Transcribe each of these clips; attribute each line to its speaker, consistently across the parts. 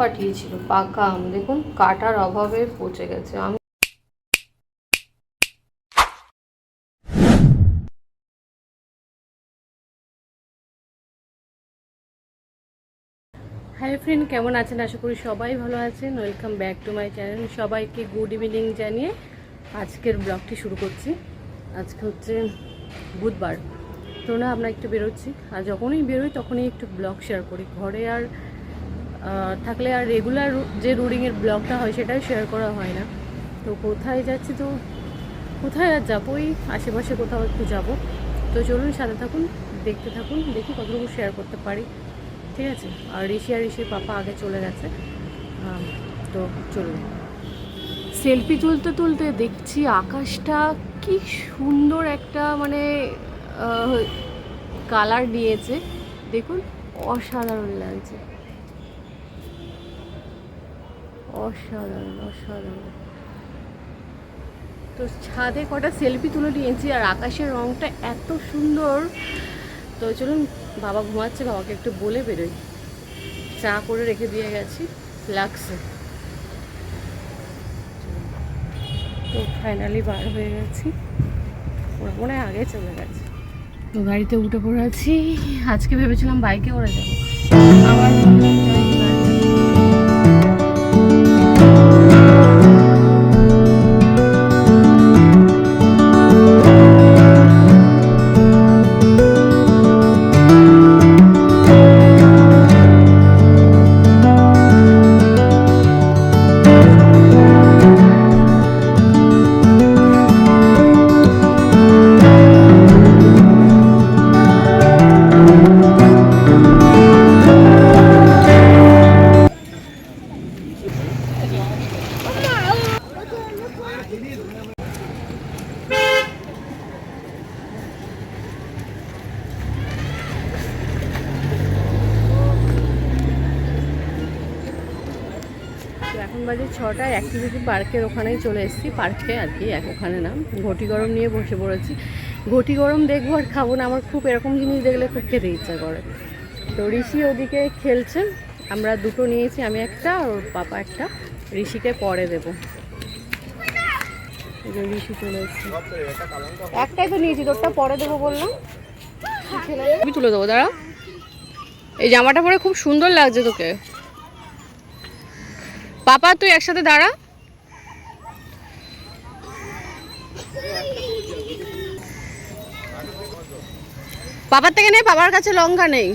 Speaker 1: পাঠিয়েছিল, পাকা আম। দেখুন, কাটার অভাবে পচে গেছে। আমি হাই ফ্রেন্ড কেমন আছেন? আশা করি সবাই ভালো আছেন। Welcome back to my channel সবাইকে গুড ইভিনিং জানিয়ে আজকের ব্লগটি শুরু করছি। আজকে হচ্ছে বুধবার। তো না, আমরা একটু বেরোচ্ছি। আর যখনই বেরোই, তখনই একটু ব্লগ শেয়ার করি। ঘরে আর থাকলে আর রেগুলার যে রুডিংয়ের ব্লগটা হয় সেটাই শেয়ার করা হয় না। তো কোথায় যাচ্ছি তো? কোথায় আর যাব ওই আশেপাশে কোথাও একটু যাব। তো চলুন সাথে থাকুন, দেখতে থাকুন, দেখি কতটুকু শেয়ার করতে পারি। ঠিক আছে? আর ঋষি আর ঋষির পাপা আগে চলে গেছে। তো চলুন। সেলফি তুলতে তুলতে দেখছি আকাশটা কি সুন্দর একটা মানে কালার নিয়েছে দেখুন, অসাধারণ লাগছে। অসাধারণ অসাধারণ। তো ছাদে কটা সেলফি তুলে নিয়েছি আর আকাশের রংটা এত সুন্দর। তো চলুন বাবা ঘুমাচ্ছে বাবাকে একটু বলে বেরোই। চা করে রেখে দিয়ে গেছি লাগছে। তো ফাইনালি বার হয়ে গেছি। ওরা মনে হয় আগে চলে গেছে। তো গাড়িতে উঠে পড়ে আছি। আজকে ভেবেছিলাম বাইকে ওরা যাব। আবার পার্কের ওখানেই চলে এসেছি। পার্কে আর কি এক ওখানে না। ঘটি গরম নিয়ে বসে পড়েছি। ঘটি গরম দেখব আর খাব না। আমার খুব এরকম জিনিস দেখলে খুব খেতে ইচ্ছা করে। তো ঋষি ওদিকে খেলছে। আমরা দুটো নিয়েছি, আমি একটা আর ওর পাপা একটা। ঋষিকে পরে দেবো। ঋষি চলে এসেছে। একটাই তো নিয়েছি, তোরটা পরে দেবো বললাম। আমি তুলে দেবো, দাঁড়া। এই জামাটা পরে খুব সুন্দর লাগছে তোকে। পাপা, তুই একসাথে দাঁড়া। পাপার থেকে নেই বাবার কাছে লঙ্কা নেই।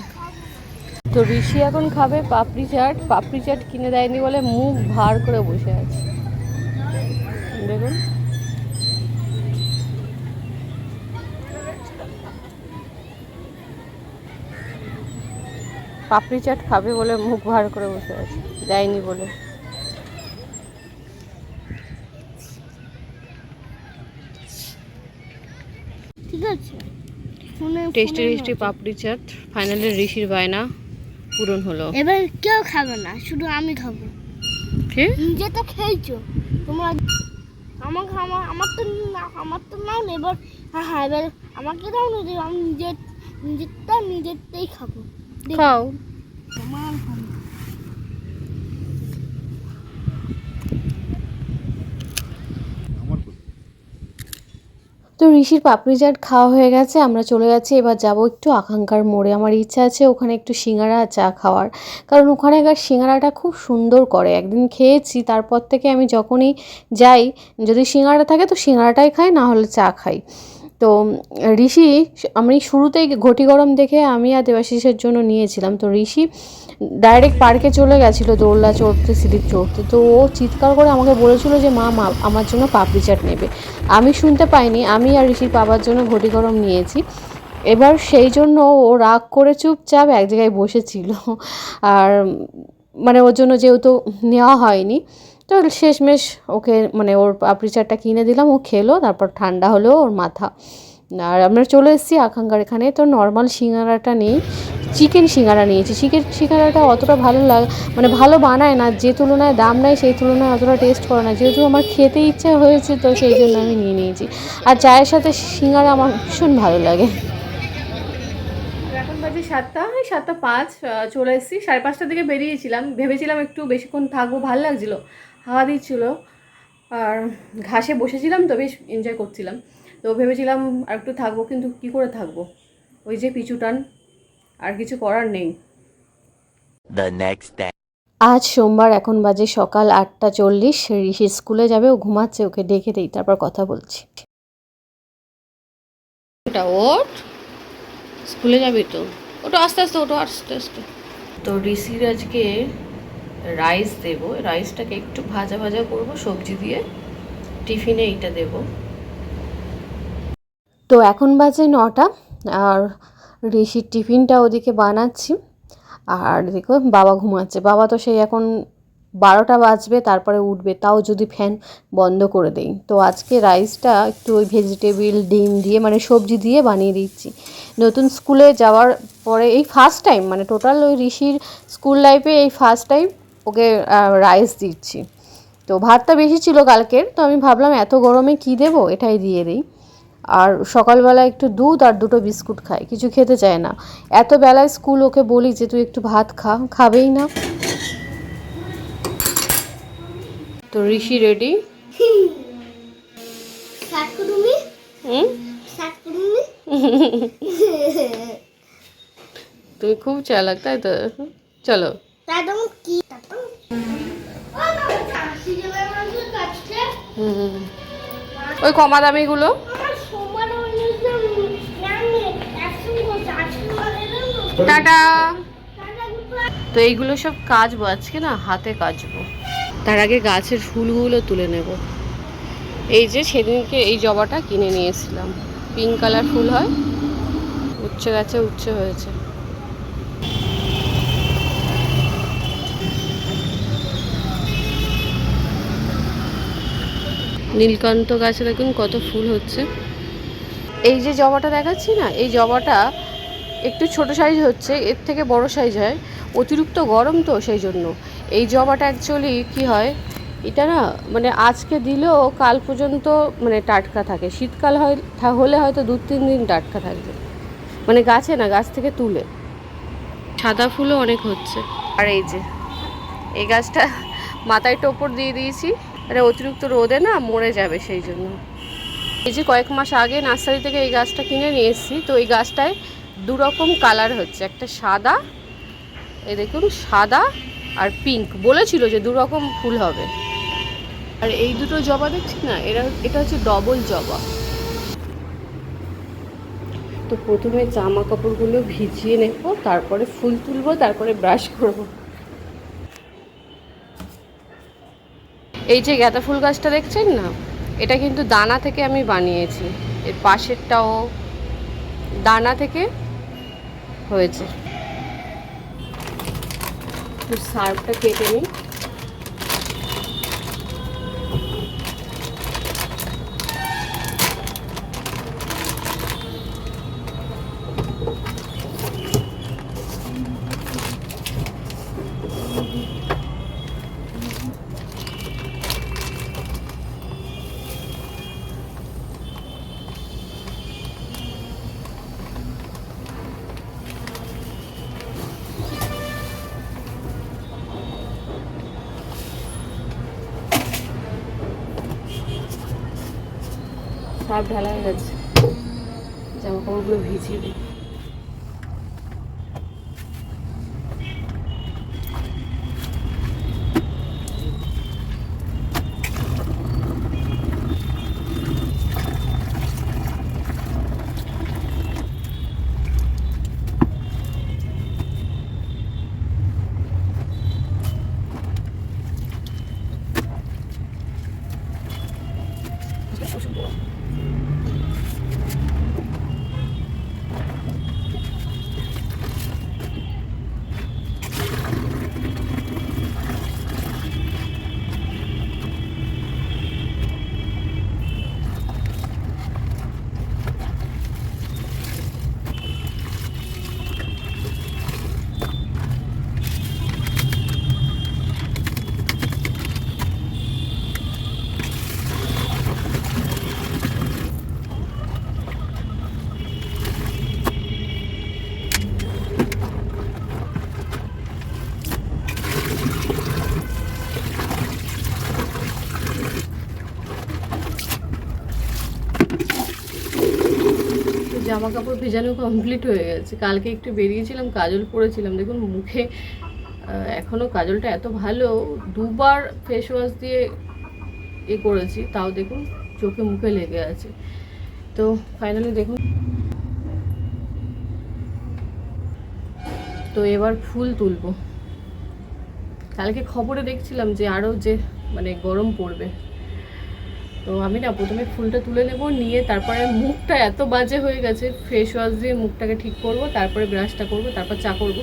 Speaker 1: তো ঋষি এখন খাবে পাপড়ি চাট। পাপড়ি চাট কিনে দেয়নি বলে মুখ ভার করে বসে আছে। দেখুন। পাপড়ি চাট খাবে বলে মুখ ভার করে বসে আছে। দেয়নি বলে।
Speaker 2: ঠিক আছে।
Speaker 1: Tasty tasty papdi chaat. Finally ঋষির বায়না পূরণ হলো।
Speaker 2: এবার কেউ খাবে না শুধু আমি খাব। নিজে তো খেয়েছো। তোমরা আমাকে আমার আমার তো না- আমার তো নাও না এবার হ্যাঁ হ্যাঁ এবার আমাকে দাও না আমি নিজের নিজেরটা নিজেরটাই খাব।
Speaker 1: খাও।
Speaker 2: আমার
Speaker 1: তো ঋষির পাপড়ি চাট খাওয়া হয়ে গেছে, আমরা চলে যাচ্ছি। এবার যাব একটু আকাঙ্ক্ষার মোড়ে। আমার ইচ্ছা আছে ওখানে একটু সিঙ্গারা চা খাওয়ার। কারণ ওখানে ওখানেকার সিঙ্গারাটা খুব সুন্দর করে। একদিন খেয়েছি, তারপর থেকে আমি যখনই যাই, যদি সিঙ্গারা থাকে তো সিঙ্গারাটাই খাই, না হলে চা খাই। তো ঋষি, আমি শুরুতেই ঘটি গরম দেখে আমি আর দেবাশিসের জন্য নিয়েছিলাম। তো ঋষি ডাইরেক্ট পার্কে চলে গেছিল দোলনা চড়তে স্লিপ চড়তে। তো ও চিৎকার করে আমাকে বলেছিল যে, মা মা, আমার জন্য পাপড়ি চাট নেবে। আমি শুনতে পাইনি, আমি আর ঋষির বাবার জন্য ঘটি গরম নিয়েছি। এবার সেই জন্য ও রাগ করে চুপচাপ এক জায়গায় বসেছিল। আর মানে ওর জন্য যেহেতু নেওয়া হয়নি তো শেষমেশ ওকে মানে ওর পাপড়ি চাটটা কিনে দিলাম, ও খেলো, তারপর ঠান্ডা হলো ওর মাথা। আর আমরা চলে এসেছি আকাঙ্ক্ষার এখানে, তো নর্মাল সিঙ্গারাটা নেই চিকেন সিঙ্গারা নিয়েছি। চিকেন সিঙ্গারাটা অতটা ভালো লাগে মানে ভালো বানায় না, যে তুলনায় দাম নেয় সেই তুলনায় অতটা টেস্ট করে না। যেহেতু আমার খেতে ইচ্ছা হয়েছে, তো সেই জন্য আমি নিয়ে নিয়েছি। আর চায়ের সাথে সিঙ্গারা আমার ভীষণ ভালো লাগে। এখন বাজে সাতটা সাতটা পাঁচ চলে এসেছি। সাড়ে পাঁচটার দিকে বেরিয়েছিলাম। ভেবেছিলাম একটু বেশিক্ষণ থাকব, ভালো লাগছিল। হাওয়া দিচ্ছিল আর ঘাসে বসেছিলাম তো বেশ এনজয় করছিলাম। তো ভেবেছিলাম আর একটু থাকব কিন্তু কি করে থাকব? ওই যে পিছু টান আর কিছু করার নেই. আজ সোমবার এখন বাজে সকাল আটটা চল্লিশ। ঋষি স্কুলে যাবে ও ঘুমাচ্ছে ওকে ডেকে দিই তারপর কথা বলছি। ওটা ওঠ। স্কুলে যাবি তো? ওটা আস্তে আস্তে ওটা আস্তে আস্তে। তো ঋষির আজকে রাইস দেব। রাইসটাকে একটু ভাজা ভাজা করব, সবজি দিয়ে। টিফিনে এইটা দেব। তো এখন বাজে নটা, আর ঋষির টিফিনটা ওদিকে বানাচ্ছি। আর দেখো, বাবা ঘুমাচ্ছে। বাবা তো সেই এখন বারোটা বাজবে, তারপরে উঠবে। তাও যদি ফ্যান বন্ধ করে দেই। তো আজকে রাইসটা একটু ওই ভেজিটেবিল ডিম দিয়ে মানে সবজি দিয়ে বানিয়ে দিচ্ছি। নতুন স্কুলে যাওয়ার পরে এই ফার্স্ট টাইম মানে টোটাল ওই ঋষির স্কুল লাইফে এই ফার্স্ট টাইম ওকে রাইস দিচ্ছি। তো ভাতটা বেশি ছিল কালকের তো আমি ভাবলাম এত গরমে কী দেবো? এটাই দিয়ে দিই। আর সকালবেলা একটু দুধ আর দুটো বিস্কুট খায় কিছু খেতে চায় না। এত বেলায় স্কুল ওকে বলি যে তুই একটু ভাত খা খাবেই না। তো ঋষি রেডি তুমি খুব চালাক তাই তো? চলো। ওই কমা দামিগুলো। টাটা। তো এইগুলো সব কাচবো, আজকে না হাতে কাচবো। তার আগে গাছের ফুলগুলো তুলে নেব। এই যে সেদিনকে এই জবাটা কিনে নিয়েছিলাম পিঙ্ক কালার ফুল হয়। উচ্ছে গাছে, উচ্ছে হয়েছে। নীলকান্ত গাছে দেখুন কত ফুল হচ্ছে। এই যে জবাটা দেখাচ্ছি না এই জবাটা একটু ছোট সাইজ হচ্ছে এর থেকে বড় সাইজ হয়। অতিরিক্ত গরম তো সেই জন্য। এই জবাটা অ্যাকচুয়ালি কি হয় এটা না মানে আজকে দিলেও কাল পর্যন্ত মানে টাটকা থাকে। শীতকাল হয় হলে হয়তো দু তিন দিন টাটকা থাকবে। মানে গাছে না গাছ থেকে তুলে। সাদা ফুলও অনেক হচ্ছে। আর এই যে এই গাছটা মাথায় টোপর দিয়ে দিয়েছি। মানে অতিরিক্ত রোদে না মরে যাবে সেই জন্য। এই যে কয়েক মাস আগে নার্সারি থেকে এই গাছটা কিনে নিয়ে এসেছি, তো এই গাছটায় দু রকম কালার হচ্ছে। একটা সাদা, এ দেখুন, সাদা আর পিঙ্ক। বলেছিল যে দু রকম ফুল হবে। আর এই দুটো জবা দেখছি না? এরা, এটা হচ্ছে ডবল জবা। তো প্রথমে জামা কাপড়গুলো ভিজিয়ে নেব, তারপরে ফুল তুলবো, তারপরে ব্রাশ করব। এই যে গাঁদা ফুল গাছটা দেখছেন না? এটা কিন্তু দানা থেকে আমি বানিয়েছি। এর পাশেরটাও দানা থেকে হয়েছে। সার্ফটা কেটে নিই। সার্ফ ঢালা হয়ে গেছে জামা কাপড়গুলো ভিজিয়ে দিই। জামা কাপড় ভেজানো কমপ্লিট হয়ে গেছে। কালকে একটু বেরিয়েছিলাম কাজল পরেছিলাম দেখুন মুখে আহ, এখনও কাজলটা এত ভালো দুবার ফেস ওয়াশ দিয়ে এ করেছি তাও দেখুন চোখে মুখে লেগে আছে। তো ফাইনালি দেখুন। তো এবার ফুল তুলবো। কালকে খবরে দেখছিলাম যে আরও যে মানে গরম পড়বে। তো আমি না প্রথমে ফুলটা তুলে নেব, নিয়ে তারপরে মুখটা এত বাজে হয়ে গেছে ফেস ওয়াশ দিয়ে মুখটাকে ঠিক করব, তারপরে ব্রাশটা করব, তারপর চা করব।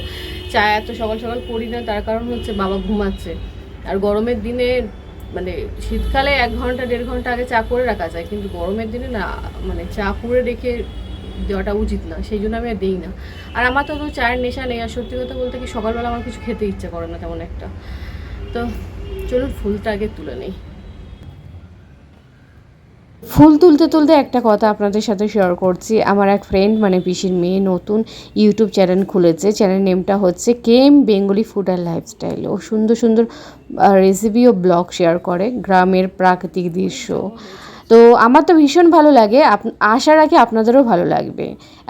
Speaker 1: চা এত সকাল সকাল করি না, তার কারণ হচ্ছে বাবা ঘুমাচ্ছে। আর গরমের দিনে মানে শীতকালে এক ঘণ্টা, দেড় ঘণ্টা আগে চা করে রাখা যায়, কিন্তু গরমের দিনে না মানে চা করে রেখে দেওয়াটা উচিত না, সেই জন্য আমি আর দিই না। আর আমার তো চায়ের নেশা নেই, আর সত্যি কথা বলতে কি সকালবেলা আমার কিছু খেতে ইচ্ছা করে না তেমন একটা। তো চলুন ফুলটা আগে তুলে নিই। ফুল তুলতে তুলতে একটা কথা আপনাদের সাথে শেয়ার করছি। আমার এক ফ্রেন্ড মানে পিসির মেয়ে, নতুন ইউটিউব চ্যানেল খুলেছে। চ্যানেল নেমটা হচ্ছে কেম বেঙ্গলি ফুড অ্যান্ড লাইফস্টাইল ও সুন্দর সুন্দর রেসিপি ও ব্লগ শেয়ার করে, গ্রামের প্রাকৃতিক দৃশ্য। তো আমার তো ভীষণ ভালো লাগে। আশা রাখি আপনাদেরও ভালো লাগবে।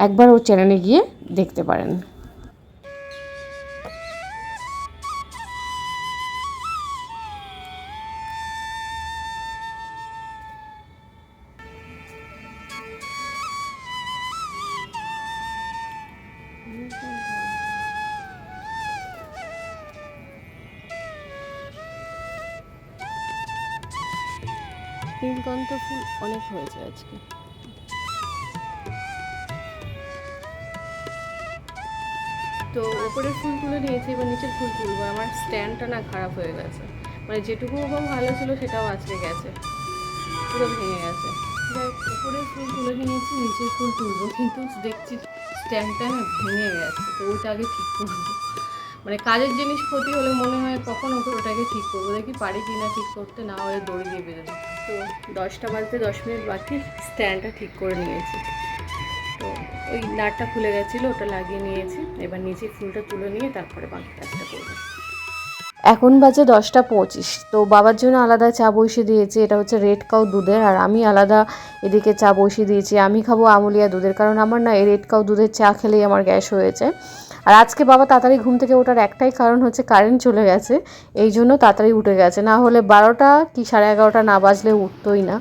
Speaker 1: একবার ওর চ্যানেলে গিয়ে দেখতে পারেন। অনেক হয়েছে আজকে। তো ওপরের ফুল তুলে নিয়েছি, এবার নিচের ফুল তুলবো। আমার স্ট্যান্ডটা না খারাপ হয়ে গেছে। মানে যেটুকু এবং ভালো ছিল সেটাও আজকে গেছে। পুরো ভেঙে গেছে। উপরের ফুল তুলে নিয়েছি, নিচের ফুল তুলবো। কিন্তু দেখছি স্ট্যান্ডটা না ভেঙে গেছে, তো ওইটা আগে ঠিক করব। মানে কাজের জিনিস ক্ষতি হলে মনে হয় কখন ওটাকে ঠিক করব। দেখি পারি কি না ঠিক করতে না হলে দড়ি দিয়ে বেঁধে তো দশটা বাজতে দশ মিনিট বাকি স্ট্যান্ডটা ঠিক করে নিয়েছি। তো ওই নাটটা খুলে গেছিল, ওটা লাগিয়ে নিয়েছি। এবার নিচে ফুলটা তুলে নিয়ে তারপরে বাকি কাজটা করব। এখন বাজে দশটা পঁচিশ। তো বাবার জন্য আলাদা চা বসিয়ে দিয়েছি, এটা হচ্ছে রেড কাউ দুধের, আর আমি আলাদা এদিকে চা বসিয়ে দিয়েছি। আমি খাব আমুলিয়া দুধের, কারণ আমার না এই রেড কাউ দুধের চা খেলেই আমার গ্যাস হয়েছে। আর আজকে বাবা তাড়াতাড়ি ঘুম থেকে ওঠার একটাই কারণ হচ্ছে কারেন্ট চলে গেছে এই জন্য তাড়াতাড়ি উঠে গেছে। না হলে বারোটা কি সাড়ে এগারোটা না বাজলে উঠতোই না।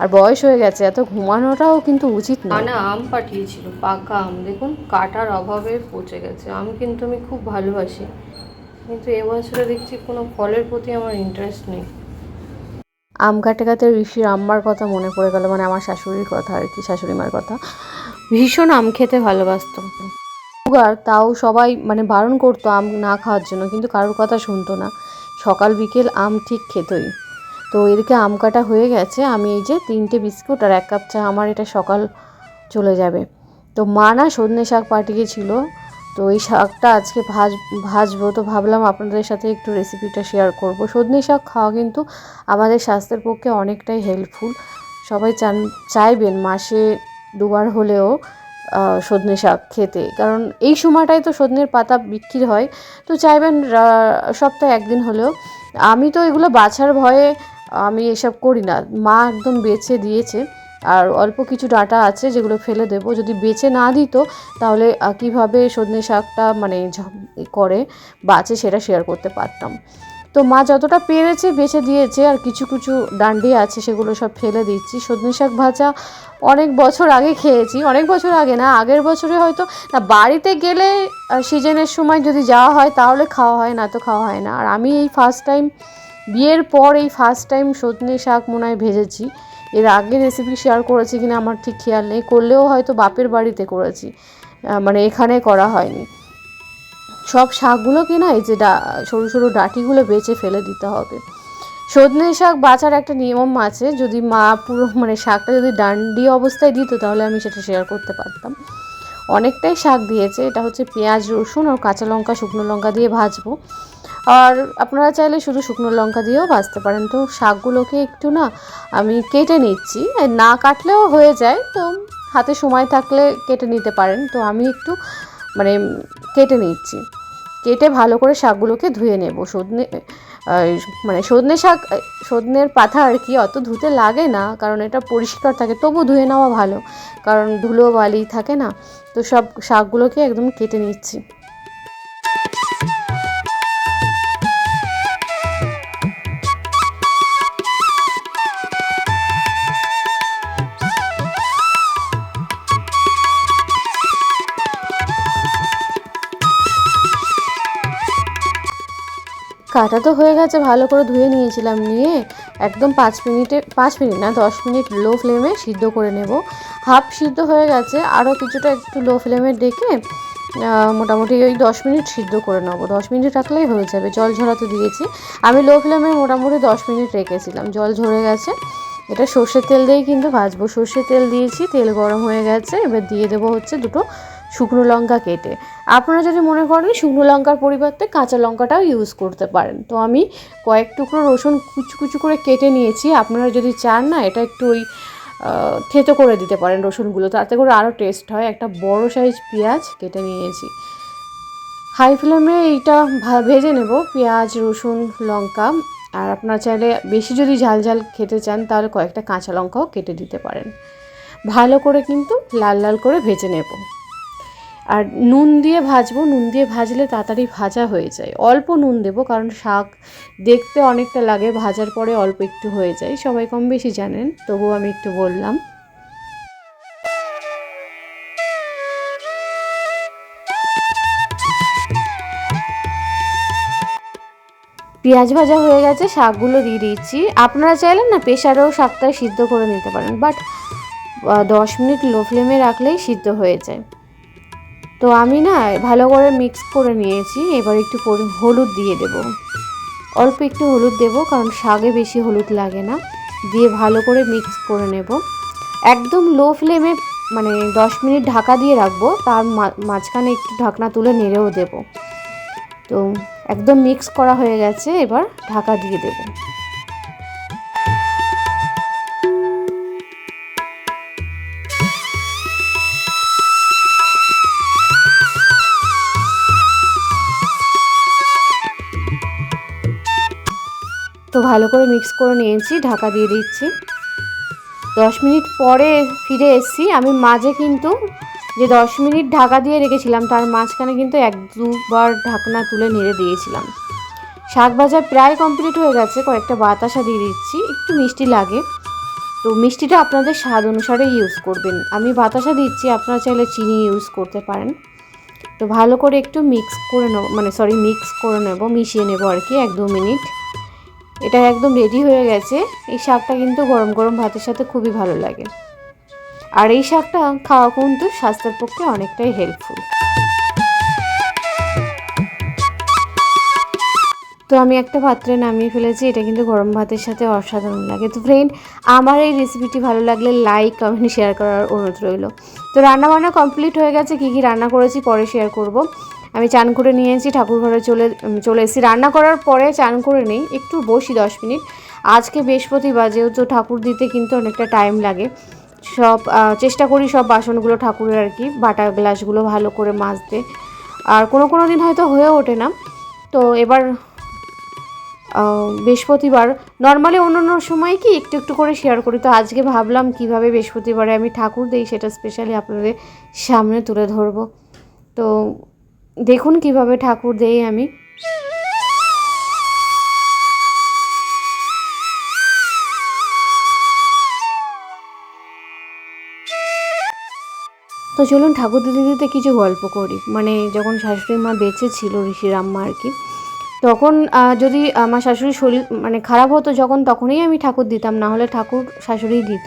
Speaker 1: আর বয়স হয়ে গেছে এত ঘুমানোটাও কিন্তু উচিত না। না আম পাঠিয়েছিল পাকা আম। দেখুন কাটার অভাবে পচে গেছে। আম কিন্তু আমি খুব ভালোবাসি। কিন্তু এবছরে দেখছি কোনো ফলের প্রতি আমার ইন্টারেস্ট নেই। আম কাটে কাটে ঋষির আম্মার কথা মনে পড়ে গেল মানে আমার শাশুড়ির কথা আর কি শাশুড়ি মার কথা। ভীষণ আম খেতে ভালোবাসতো। সুগার, তাও সবাই মানে বারণ করতো আম না খাওয়ার জন্য, কিন্তু কারোর কথা শুনতো না। সকাল বিকেল আম ঠিক খেতই। তো এদিকে আম কাটা হয়ে গেছে, আমি এই যে তিনটে বিস্কুট আর এক কাপ চা, আমার এটা সকাল চলে যাবে। তো মা না সজনে শাক পাঠিয়েছিল, তো এই শাকটা আজকে ভাজ, ভাজবো, তো ভাবলাম আপনাদের সাথে একটু রেসিপিটা শেয়ার করব। সজনে শাক খাওয়া কিন্তু আমাদের স্বাস্থ্যের পক্ষে অনেকটাই হেল্পফুল সবাই চান, চাইবেন, মাসে দুবার হলেও সজনে শাক খেতে। কারণ এই সময়টাই তো সজনের পাতা বিক্রি হয়, তো চাইবেন সপ্তাহে একদিন হলেও। আমি তো এগুলো বাছার ভয়ে আমি এসব করি না। মা একদম বেছে দিয়েছে, আর অল্প কিছু ডাটা আছে যেগুলো ফেলে দেবো। যদি বেছে না দিত, তাহলে কীভাবে সজনে শাকটা মানে করে বাঁচে সেটা শেয়ার করতে পারতাম। তো মা যতটা পেরেছে, বেছে দিয়েছে, আর কিছু কিছু ডান্ডি আছে, সেগুলো সব ফেলে দিচ্ছি। সজনে শাক ভাজা অনেক বছর আগে খেয়েছি, অনেক বছর আগে না, আগের বছরে হয়তো, না, বাড়িতে গেলে সিজনের সময় যদি যাওয়া হয়, তাহলে খাওয়া হয় না, তো খাওয়া হয় না। আর আমি এই ফার্স্ট টাইম বিয়ের পর এই ফার্স্ট টাইম সজনে শাক মনে ভেজেছি। এর আগে রেসিপি শেয়ার করেছি কিনা আমার ঠিক খেয়াল নেই, করলেও হয়তো বাপের বাড়িতে করেছি। মানে এখানে করা হয়নি। সব শাকগুলোকে না এই যে সরু সরু ডাঁটিগুলো বেছে ফেলে দিতে হবে। সজনে শাক বাঁচার একটা নিয়ম আছে, যদি মা পুরো মানে শাকটা যদি ডান্ডি অবস্থায় দিত তাহলে আমি সেটা শেয়ার করতে পারতাম। অনেকটাই শাক দিয়েছে, এটা হচ্ছে পেঁয়াজ, রসুন আর কাঁচা লঙ্কা, শুকনো লঙ্কা দিয়ে ভাজবো। আর আপনারা চাইলে শুধু শুকনো লঙ্কা দিয়েও ভাজতে পারেন। তো শাকগুলোকে একটু না আমি কেটে নিচ্ছি, না কাটলেও হয়ে যায়। তো হাতে সময় থাকলে কেটে নিতে পারেন। তো আমি একটু মানে কেটে নিচ্ছি। কেটে ভালো করে শাকগুলোকে ধুয়ে নেব। সজনে মানে সজনে শাক, সজনের পাতা আর কি অত ধুতে লাগে না, কারণ এটা পরিষ্কার থাকে, তবু ধুয়ে নেওয়া ভালো। কারণ ধুলো বালি থাকে না, তো সব শাকগুলোকে একদম কেটে নিচ্ছি। কাটা তো হয়ে গেছে, ভালো করে ধুয়ে নিয়েছিলাম, নিয়ে একদম পাঁচ মিনিটে, পাঁচ মিনিট না, দশ মিনিট লো ফ্লেমে সিদ্ধ করে নেব। হাফ সিদ্ধ হয়ে গেছে আরও কিছুটা একটু লো ফ্লেমে ডেকে মোটামুটি ওই দশ মিনিট সিদ্ধ করে নেব। দশ মিনিট রাখলেই হয়ে যাবে, জল ঝরাতে দিয়েছি। আমি লো ফ্লেমে মোটামুটি দশ মিনিট রেখেছিলাম, জল ঝরে গেছে। এটা সর্ষের তেল দিয়েই কিন্তু ভাজবো। সর্ষের তেল দিয়েছি, তেল গরম হয়ে গেছে, এবার দিয়ে দেবো হচ্ছে দুটো শুকনো লঙ্কা কেটে। আপনারা যদি মনে করেন শুকনো লঙ্কার পরিবর্তে কাঁচা লঙ্কাটাও ইউজ করতে পারেন। তো আমি কয়েক টুকরো রসুন কুচু কুচু করে কেটে নিয়েছি। আপনারা যদি চান না, এটা একটু ওই থেতো করে দিতে পারেন রসুনগুলো। তাতে করে আরও টেস্ট হয়। একটা বড় সাইজ পেঁয়াজ কেটে নিয়েছি। হাই ফ্লেমে এইটা ভেজে নেব। পেঁয়াজ, রসুন, লঙ্কা। আর আপনারা চাইলে বেশি যদি ঝাল ঝাল খেতে চান, তাহলে কয়েকটা কাঁচা লঙ্কাও কেটে দিতে পারেন। ভালো করে কিন্তু লাল লাল করে ভেজে নেব। আর নুন দিয়ে ভাজবো, নুন দিয়ে ভাজলে তাড়াতাড়ি ভাজা হয়ে যায়। অল্প নুন দেবো, কারণ শাক দেখতে অনেকটা লাগে, ভাজার পরে অল্প একটু হয়ে যায়। সবাই কম বেশি জানেন, তবুও আমি একটু বললাম। পেঁয়াজ ভাজা হয়ে গেছে, শাকগুলো দিয়ে দিচ্ছি। আপনারা চাইলেন না প্রেশারেও শাকটা সিদ্ধ করে নিতে পারেন, বাট দশ মিনিট লো ফ্লেমে রাখলেই সিদ্ধ হয়ে যায়। তো আমি না ভালো করে মিক্স করে নিয়েছি, এবার একটু হলুদ দিয়ে দেব। অল্প একটু হলুদ দেব, কারণ শাকে বেশি হলুদ লাগে না। দিয়ে ভালো করে মিক্স করে নেব। একদম লো ফ্লেমে মানে দশ মিনিট ঢাকা দিয়ে রাখব, তার মাঝখানে একটু ঢাকনা তুলে নেড়েও দেব। তো একদম মিক্স করা হয়ে গেছে, এবার ঢাকা দিয়ে দেব। তো ভালো করে মিক্স করে নিয়েছি, ঢাকা দিয়ে দিচ্ছি। দশ মিনিট পরে ফিরে এসেছি। আমি মাঝে কিন্তু যে দশ মিনিট ঢাকা দিয়ে রেখেছিলাম, তার মাঝখানে কিন্তু এক দুবার ঢাকনা তুলে নেড়ে দিয়েছিলাম। শাক ভাজা প্রায় কমপ্লিট হয়ে গেছে, কয়েকটা বাতাসা দিয়ে দিচ্ছি, একটু মিষ্টি লাগে। তো মিষ্টিটা আপনাদের স্বাদ অনুসারে ইউজ করবেন। আমি বাতাসা দিচ্ছি, আপনারা চাইলে চিনি ইউজ করতে পারেন। তো ভালো করে একটু মিক্স করে নেব মানে সরি মিক্স করে নেব, মিশিয়ে নেব আর কি, এক দু মিনিট। এটা একদম রেডি হয়ে গেছে। এই শাকটা কিন্তু গরম গরম ভাতের সাথে খুবই ভালো লাগে। আর এই শাকটা খাওয়া কিন্তু স্বাস্থ্যের পক্ষে অনেকটাই হেল্পফুল তো আমি একটা পাত্রে নামিয়ে ফেলেছি, এটা কিন্তু গরম ভাতের সাথে অসাধারণ লাগে। তো ফ্রেন্ড আমার এই রেসিপিটি ভালো লাগলে লাইক কমেন্ট শেয়ার করার অনুরোধ রইল। তো রান্না বান্না কমপ্লিট হয়ে গেছে, কী কী রান্না করেছি পরে শেয়ার করব। আমি চান করে নিয়েছি ঠাকুর ঘরে চলে চলে এসেছি। রান্না করার পরে চান করে নেই, একটু বসি দশ মিনিট। আজকে বৃহস্পতিবার, যেহেতু ঠাকুর দিতে কিন্তু অনেকটা টাইম লাগে। সব চেষ্টা করি সব বাসনগুলো ঠাকুরের আর কি, বাটা গ্লাসগুলো ভালো করে মাজতে। আর কোনো কোনো দিন হয়তো হয়ে ওঠে না। তো এবার বৃহস্পতিবার নর্মালি অন্য অন্য সময় কি একটু একটু করে শেয়ার করি। তো আজকে ভাবলাম কীভাবে বৃহস্পতিবারে আমি ঠাকুর দিই, সেটা স্পেশালি আপনাদের সামনে তুলে ধরবো। তো দেখুন কীভাবে ঠাকুর দেই আমি। তো চলুন ঠাকুর দিতে দিতে কিছু গল্প করি। মানে যখন শাশুড়ি মা বেঁচে ছিল ঋষির আম্মা আর কি, তখন যদি আমার শাশুড়ির শরীর মানে খারাপ হতো যখন, তখনই আমি ঠাকুর দিতাম। না হলে ঠাকুর শাশুড়িই দিত।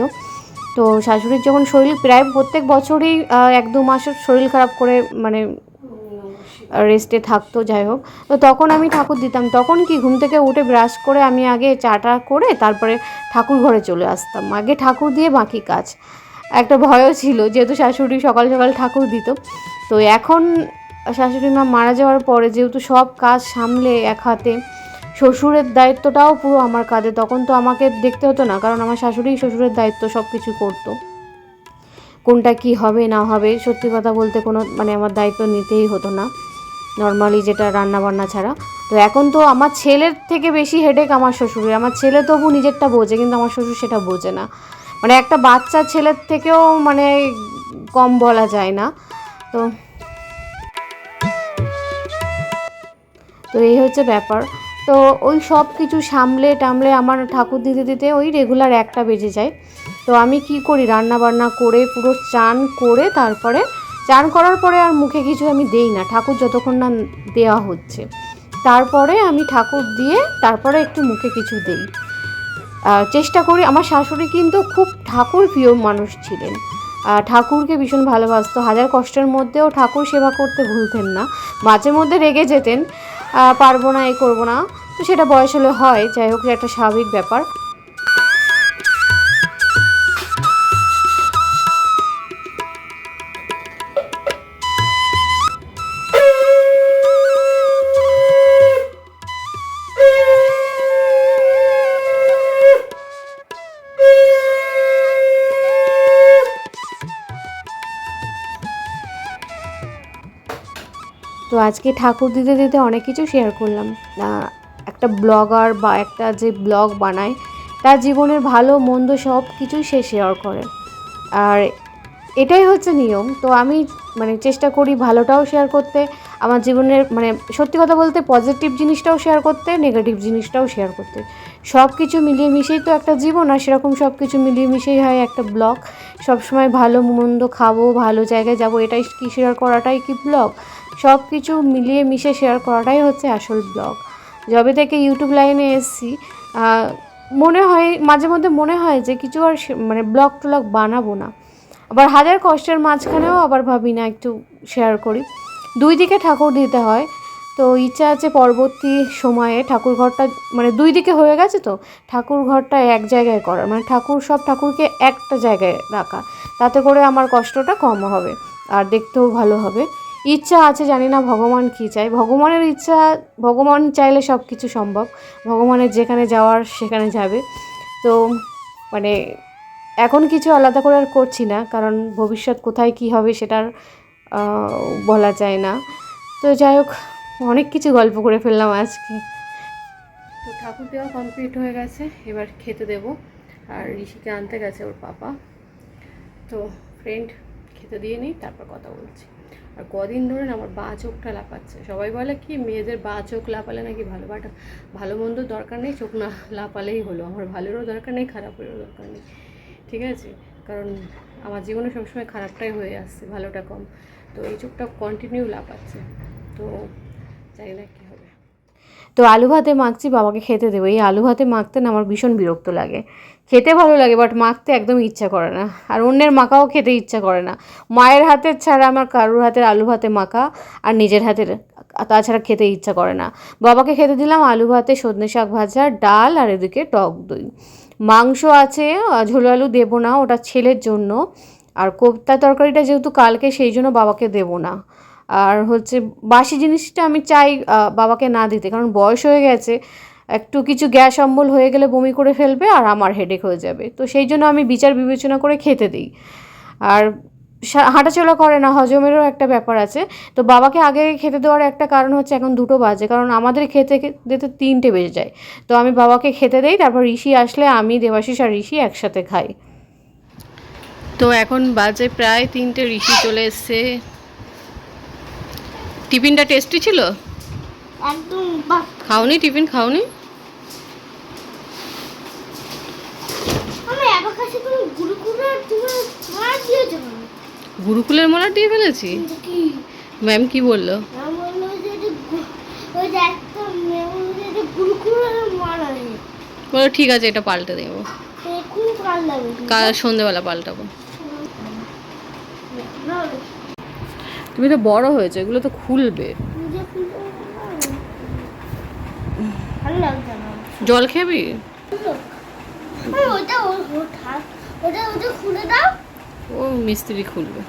Speaker 1: তো শাশুড়ির যখন শরীর প্রায় প্রত্যেক বছরই এক দু মাসের শরীর খারাপ করে মানে রেস্টে থাকতো, যাই হোক। তো তখন আমি ঠাকুর দিতাম। তখন কি ঘুম থেকে উঠে ব্রাশ করে আমি আগে চাটা করে তারপরে ঠাকুর ঘরে চলে আসতাম। আগে ঠাকুর দিয়ে বাকি কাজ। একটা ভয়ও ছিল যেহেতু শাশুড়ি সকাল সকাল ঠাকুর দিত। তো এখন শাশুড়ি মা মারা যাওয়ার পরে যেহেতু সব কাজ সামলে এক হাতে, শ্বশুরের দায়িত্বটাও পুরো আমার কাঁধে। তখন তো আমাকে দেখতে হতো না, কারণ আমার শাশুড়ি শ্বশুরের দায়িত্ব সব কিছু করতো। কোনটা কি হবে, না হবে, সত্যি কথা বলতে কোনো মানে আমার দায়িত্ব নিতেই হতো না। নর্মালি যেটা রান্না বান্না ছাড়া। তো এখন তো আমার ছেলের থেকে বেশি হেডেক আমার শ্বশুরের। আমার ছেলে তবু নিজেরটা বোঝে, কিন্তু আমার শ্বশুর সেটা বোঝে না। মানে একটা বাচ্চা ছেলের থেকেও মানে কম বলা যায় না। তো তো এই হচ্ছে ব্যাপার। তো ওই সব কিছু সামলে টামলে আমার ঠাকুর দিতে দিতে ওই রেগুলার একটা বেজে যায়। তো আমি কি করি? রান্না বান্না করে পুরো চান করে তারপরে চান করার পরে আর মুখে কিছু আমি দেই না। ঠাকুর যতক্ষণ না দেওয়া হচ্ছে। তারপরে আমি ঠাকুর দিয়ে তারপরে একটু মুখে কিছু দেই। চেষ্টা করি। আমার শাশুড়ি কিন্তু খুব ঠাকুর প্রিয় মানুষ ছিলেন। ঠাকুরকে ভীষণ ভালোবাসত। হাজার কষ্টের মধ্যেও ঠাকুর সেবা করতে ভুলতেন না। মাঝে মধ্যে রেগে যেতেন। পারব না, এ করব না। তো সেটা বয়স হলে হয়। যাই হোক একটা স্বাভাবিক ব্যাপার। আজকে ঠাকুর দিতে দিতে অনেক কিছু শেয়ার করলাম। একটা ব্লগার বা একটা যে ব্লগ বানায়, তার জীবনের ভালো, মন্দ সব কিছুই সে শেয়ার করে। আর এটাই হচ্ছে নিয়ম। তো আমি মানে চেষ্টা করি ভালোটাও শেয়ার করতে, আমার জীবনের মানে সত্যি কথা বলতে পজিটিভ জিনিসটাও শেয়ার করতে নেগেটিভ জিনিসটাও শেয়ার করতে। সব কিছু মিলিয়ে মিশেই তো একটা জীবন, আর সেরকম সব কিছু মিলিয়ে মিশেই হয় একটা ব্লগ সবসময় ভালো, মন্দ খাব, ভালো জায়গায় যাব, এটাই কি শেয়ার করাটাই কি ব্লগ সব কিছু মিলিয়ে মিশে শেয়ার করাটাই হচ্ছে আসল ব্লগ যবে থেকে ইউটিউব লাইনে এসেছি মনে হয়, মাঝে মধ্যে মনে হয় যে কিছু আর মানে ব্লগ টলগ বানাবো না। আবার হাজার কষ্টের মাঝখানেও আবার ভাবি না একটু শেয়ার করি। দুই দিকে ঠাকুর দিতে হয়, তো ইচ্ছা আছে পরবর্তী সময়ে ঠাকুর ঘরটা মানে দুই দিকে হয়ে গেছে তো, ঠাকুর ঘরটা এক জায়গায় করার মানে ঠাকুর সব ঠাকুরকে একটা জায়গায় রাখা। তাতে করে আমার কষ্টটা কম হবে, আর দেখতেও ভালো হবে। ইচ্ছা আছে, জানি না ভগবান কী চায়। ভগবানের ইচ্ছা, ভগবান চাইলে সব কিছু সম্ভব। ভগবানের যেখানে যাওয়ার সেখানে যাবে। তো মানে এখন কিছু আলাদা করে আর করছি না, কারণ ভবিষ্যৎ কোথায় কী হবে সেটার বলা যায় না। তো যাই হোক, অনেক কিছু গল্প করে ফেললাম আজকে। তো ঠাকুর দেওয়া কমপ্লিট হয়ে গেছে, এবার খেতে দেব। আর ঋষিকে আনতে গেছে ওর পাপা। তো ফ্রেন্ড খেতে দিয়ে নিই, তারপর কথা বলছি। আর কদিন ধরে না আমার বা চোখটা লাপাচ্ছে সবাই বলে কি, মেয়েদের বা চোখ লাপালে নাকি ভালো বাট ভালো মন্দ দরকার নেই, চোখ না লাপালেই হলো। আমার ভালোরও দরকার নেই, খারাপেরও দরকার নেই, ঠিক আছে? কারণ আমার জীবনে সবসময় খারাপটাই হয়ে আসছে, ভালোটা কম। তো এই চোখটা কন্টিনিউ লাপাচ্ছে তো জানি না কী। তো আলু ভাতে মাখছি, বাবাকে খেতে দেবো। এই আলু ভাতে মাখতে না আমার ভীষণ বিরক্ত লাগে। খেতে ভালো লাগে বাট মাখতে একদম ইচ্ছা করে না। আর অন্যের মাখাও খেতে ইচ্ছা করে না। মায়ের হাতের ছাড়া আমার কারুর হাতের আলু ভাতে মাখা আর নিজের হাতের, তাছাড়া খেতে ইচ্ছা করে না। বাবাকে খেতে দিলাম আলু ভাতে সজনে শাক ভাজা, ডাল আর এদিকে টক দই। মাংস আছে ঝোলো আলু দেবো না, ওটা ছেলের জন্য। আর কোপ্তা তরকারিটা যেহেতু কালকে, সেই জন্য বাবাকে দেবো না। আর হচ্ছে বাসি জিনিসটা আমি চাই বাবাকে না দিতে। কারণ বয়স হয়ে গেছে, একটু কিছু গ্যাস অম্বল হয়ে গেলে বমি করে ফেলবে আর আমার হেডেক হয়ে যাবে। তো সেই জন্য আমি বিচার বিবেচনা করে খেতে দিই। আর হাঁটাচলা করে না, হজমেরও একটা ব্যাপার আছে। তো বাবাকে আগে খেতে দেওয়ার একটা কারণ হচ্ছে এখন দুটো বাজে, কারণ আমাদের খেতে খে- দিতে তিনটে বেজে যায়। তো আমি বাবাকে খেতে দেই, তারপর ঋষি আসলে আমি, দেবাশিস আর ঋষি একসাথে খাই। তো এখন বাজে প্রায় তিনটে, ঋষি চলে এসছে। টিফিনটা টেস্টি ছিল?
Speaker 2: একদম
Speaker 1: খাওনি টিফিন খাওনি? গুরুকুলের মালা দিয়ে ফেলেছি? ম্যাম কি বলল? বলো ঠিক আছে এটা পাল্টে দেবো। কাল সন্ধেবেলা পাল্টাবো।
Speaker 2: না,
Speaker 1: তুমি তো বড় হয়েছে এগুলো তো খুলবে। জল খেবি? ও মিস্ত্রি খুলবে।